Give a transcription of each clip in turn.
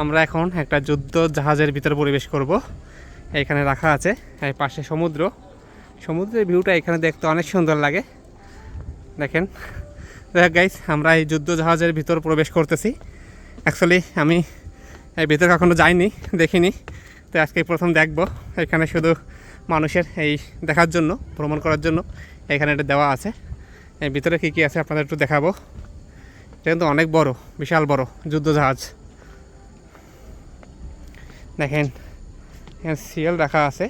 আমরা এখন একটা যুদ্ধ জাহাজের ভিতরে পরিবেশ করব। এখানে রাখা আছে, এই পাশে সমুদ্র। সমুদ্রের ভিউটা এখানে দেখতে অনেক সুন্দর লাগে। দেখেন, দেখ গাইস আমরা এই যুদ্ধ জাহাজের ভিতর প্রবেশ করতেছি। অ্যাকচুয়ালি আমি এই ভিতরে কখনো যাইনি, দেখিনি। তো আজকে প্রথম দেখব, এখানে শুধু মানুষের এই দেখার জন্য, ভ্রমণ করার জন্য এখানে এটা দেওয়া আছে। এর ভিতরে কী কী আছে আপনাদের একটু দেখাবো। এটা কিন্তু অনেক বড়, বিশাল বড় যুদ্ধ জাহাজ। দেখেন, এখানে সিএল রাখা আছে।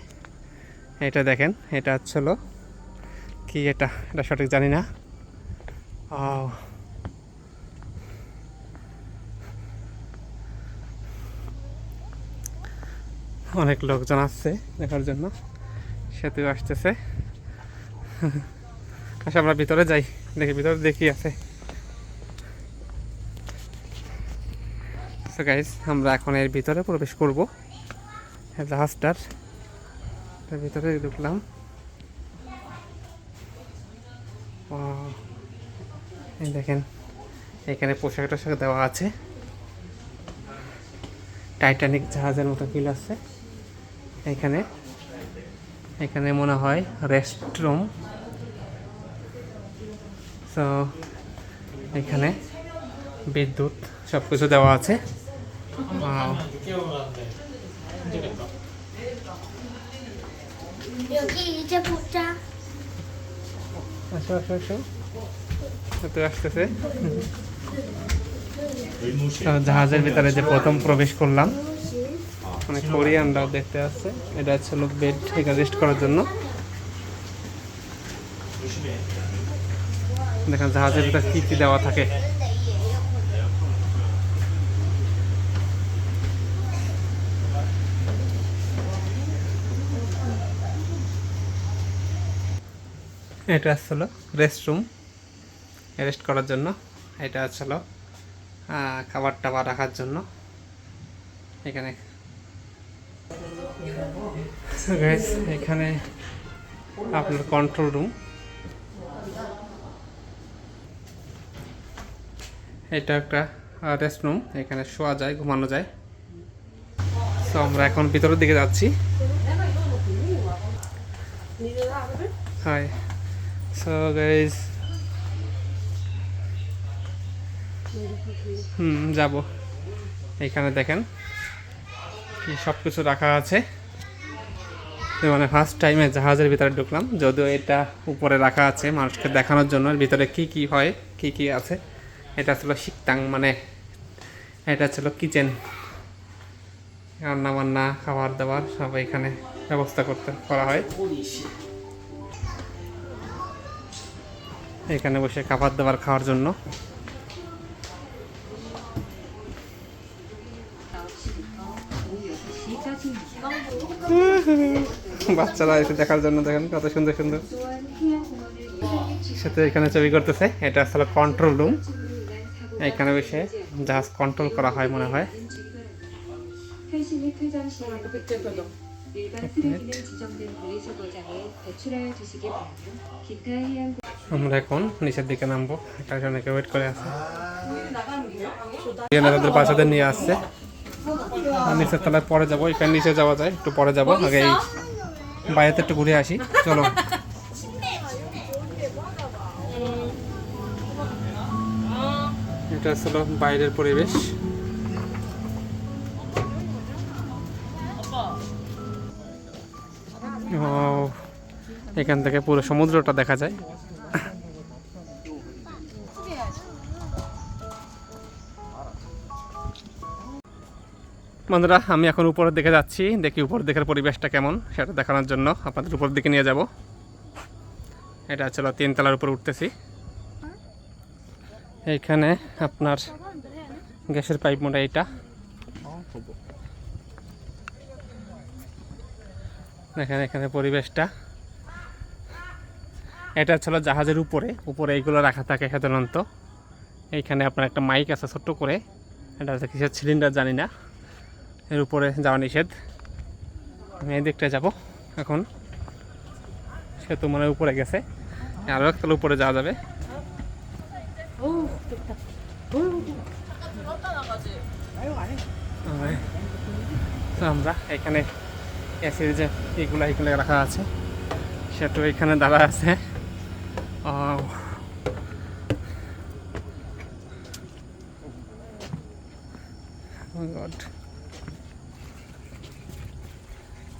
এটা দেখেন, এটা হচ্ছিল কি এটা? এটা সঠিক জানি না। ও অনেক লোকজন আসছে দেখার জন্য। সেতু আসতেছে। আচ্ছা আমরা ভিতরে যাই। দেখি, ভিতরে দেখি আছে? সো গাইজ আমরা এখন এর ভিতরে প্রবেশ করব। জাহাজটার এর ভিতরে ঢুকলাম। দেখেন, এখানে পোশাক টোশাক দেওয়া আছে। টাইটানিক জাহাজের মতো ফিল আছে। এখানে এখানে মনে হয় রেস্টরুম তো এখানে বিদ্যুৎ সব কিছু দেওয়া আছে! 여기 이제 보자. আসো আসো আসো তো আসতেছে তো জাহাজের ভিতরে যে প্রথম প্রবেশ করলাম মানে কোরিয়ানরাও দেখতে আসছে এটা হচ্ছে হলো বেড এখানে রেস্ট করার জন্য দেখেন জাহাজের ভিতরে কী কী দেওয়া থাকে এটা আসছিল রেস্টরুম রেস্ট করার জন্য। এটা আসছিল খাবার টাবার রাখার জন্য। এখানে। এখানে আপনার কন্ট্রোল রুম এটা একটা রেস্ট রুম এখানে শোয়া যায়, ঘুমানো যায়। তো আমরা এখন ভিতরের দিকে যাচ্ছি। হাই সো গাইজ হুম, যাব। এখানে দেখেন কি সব কিছু রাখা আছে। মানে ফার্স্ট টাইমে জাহাজের ভিতরে ঢুকলাম। যদিও এটা উপরে রাখা আছে মানুষকে দেখানোর জন্য। ভিতরে কি কি হয়, কি কি আছে, এটা ছিল শিকতাং মানে এটা ছিল কিচেন। রান্না বান্না খাবার দাবার সব এখানে ব্যবস্থা করতে করা হয়। এখানে বসে খাবার দাবার খাওয়ার জন্য। বাচ্চারা এসে দেখার জন্য দেখেন কত সুন্দর সুন্দর। সাথে এখানে ছবি করতেছে, এটা আসলে কন্ট্রোল রুম এখানে বসে জাহাজ কন্ট্রোল করা হয় মনে হয়। আমরা এখন নিচের দিকে নামবো। এখানে অনেকে ওয়েট করে আছে। আচ্ছা। তাদের বাচ্চাদের নিয়ে আসছে। নিচের তলায় পরে যাব। এখানে নিচে যাওয়া যায়। একটু পরে যাব। আগে বাইরেতে একটু ঘুরে আসি। চলো। এটা আসলে বাইরের পরিবেশ। এখান থেকে পুরো সমুদ্রটা দেখা যায়। বন্ধুরা, আমি এখন উপরের দিকে যাচ্ছি, দেখি উপর দিকের পরিবেশটা কেমন, সেটা দেখানোর জন্য আপনাদের উপর দিকে নিয়ে যাব। এটা ছিল তিনতলার উপর উঠতেছি। এইখানে আপনার গ্যাসের পাইপ মোটা এইটা। দেখেন এখানে পরিবেশটা। এটা ছিল জাহাজের উপরে। উপরে এইগুলো রাখা থাকে সাধারণত। এইখানে আপনার একটা মাইক আছে ছোট্ট করে। এটা হচ্ছে কিসের সিলিন্ডার জানি না। এর উপরে যাওয়া নিষেধ। আমি এই দিকটা যাব এখন। সেতু মানে উপরে গেছে। আরও একতলা উপরে যাওয়া যাবে। তো আমরা এখানে এসির যে এগুলো এগুলো রাখা আছে। সেটা এখানে দাঁড়া আছে। Oh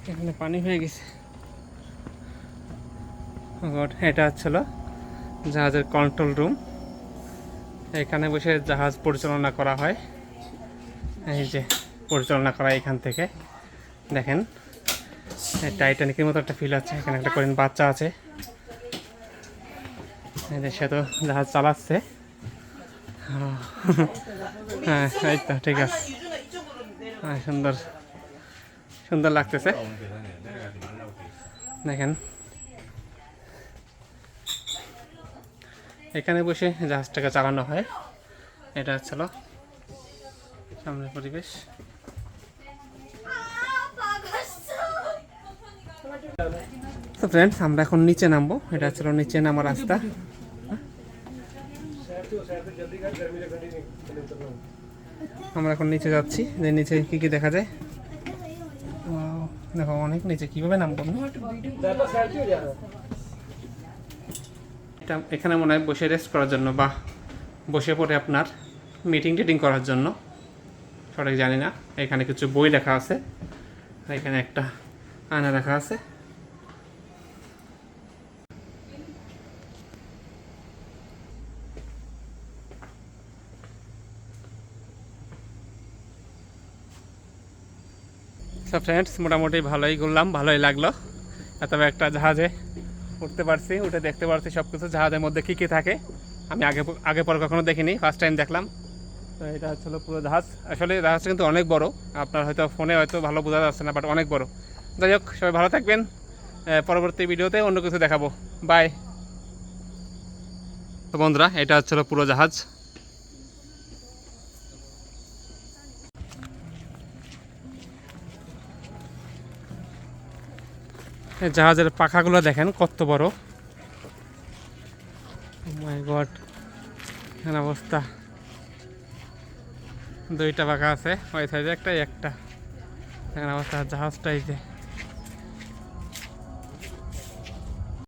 এখানে পানি হয়ে গেছে। Oh God, এটা হচ্ছিল জাহাজের কন্ট্রোল রুম এখানে বসে জাহাজ পরিচালনা করা হয়। এই যে পরিচালনা করা এখান থেকে। দেখেন। টাইটানিকের মতো একটা ফিল আছে। এখানে একটা করেন বাচ্চা আছে। সে তো জাহাজ চালাচ্ছে। হ্যাঁ এই তো, ঠিক আছে। হ্যাঁ সুন্দর। সুন্দর লাগতেছে। দেখেন। এখানে বসে জাহাজটাকে চালানো হয়। এটা হচ্ছিল সামনের পরিবেশ। তো ফ্রেন্ডস আমরা এখন নিচে নামবো। এটা ছিল নিচে নামার রাস্তা। আমরা এখন নিচে যাচ্ছি। যে নিচে কি কি দেখা যায়? দেখো অনেক নিচে। কীভাবে নামবো? এটা এখানে মনে হয় বসে রেস্ট করার জন্য বা বসে পড়ে আপনার মিটিং টিটিং করার জন্য। সঠিক জানি না। এখানে কিছু বই রাখা আছে। এখানে একটা আয়না রাখা আছে। সব ফ্রেন্ডস মোটামুটি ভালোই ঘুরলাম, ভালোই লাগল। তবে একটা জাহাজে উঠতে পারছি, উঠে দেখতে পারছি সব কিছু জাহাজের মধ্যে কী কী থাকে, আমি আগে আগে পর কখনো দেখিনি ফার্স্ট টাইম দেখলাম। তো এটা হচ্ছিল পুরো জাহাজ। আসলে জাহাজটা কিন্তু অনেক বড়, আপনার হয়তো ফোনে হয়তো ভালো বোঝা যাচ্ছে না বাট অনেক বড়। যাই হোক, সবাই ভালো থাকবেন। পরবর্তী ভিডিওতে অন্য কিছু দেখাবো। বাই তো বন্ধুরা, এটা হচ্ছিল পুরো জাহাজ। জাহাজের পাখাগুলো দেখেন কত বড়। মাই গড এখানে অবস্থা। দুইটা পাখা আছে, ওই সাইডে একটা। একটা অবস্থা জাহাজটাই যে।